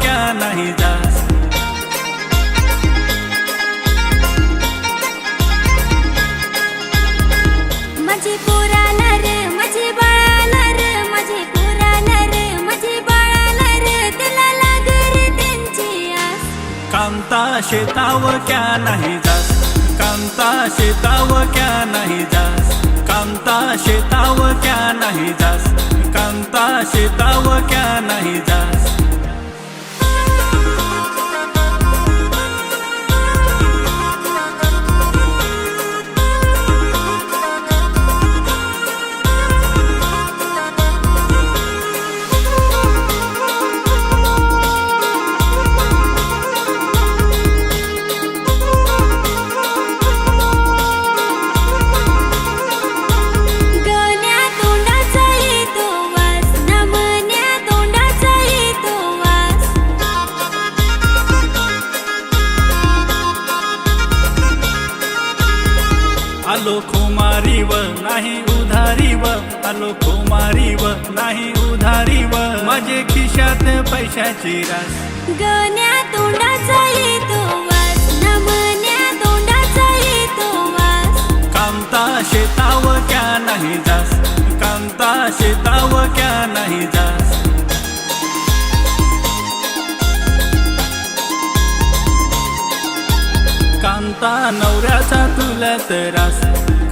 क्या नाही दास शेताव क्या नाही जास कांता शेताव क्या नाही जास कांता शेताव क्या नाही जास, कांता शेताव क्या नहीं जास? आलो खुमारी व नाही उधारी व आलो खुमारी व नाही उधारी व माझे खिशात पैशाची रास. गण्या तोंडाचा येतो वास. नमन्या तोंडाचा येतो वास. कांता शेताव क्या नाही जास. कांता शेताव क्या नाही जास. कांता नवऱ्याचा तुला तरास.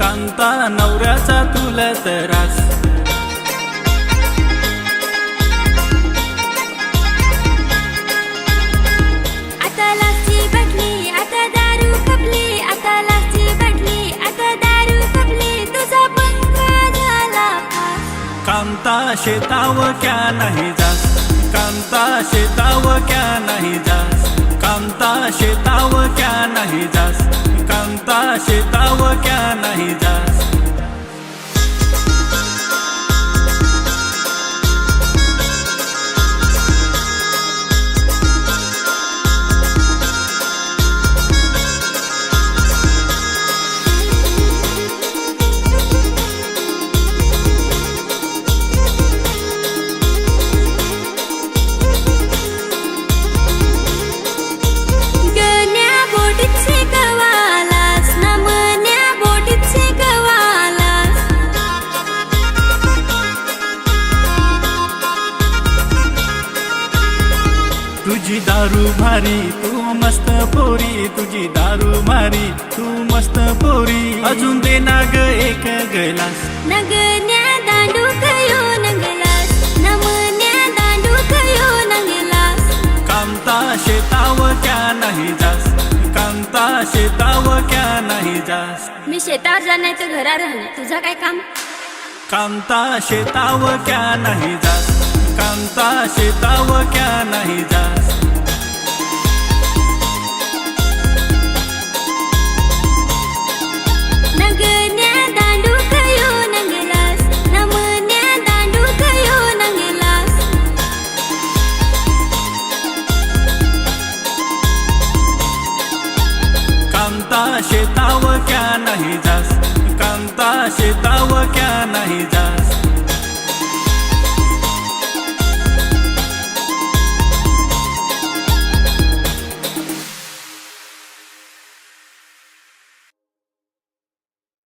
कांता नवऱ्याचा तुला तरास. कांता शेताव क्या नाही जास कांता शेताव क्या नाही जास कांता शेताव क्या नाही जास म्हणता शेताव क्या नाही जास दारू भारी तू मस्त पोरी तुझी दारू भारी तू मस्त पोरी. अजून दे ना ग एक गलास. नगण्या दांडू खयो नंगलास नमन्या दांडू खयो नंगलास. कांता शेताव क्या नाही जास कांता शेताव क्या नाही जास. मी शेतावर जाण्याचं घरा राहणे तुझं काय काम? कांता शेताव क्या नाही जास कांता शेताव क्या नाही जास. नाही जास कांता शेताव क्या नाही जास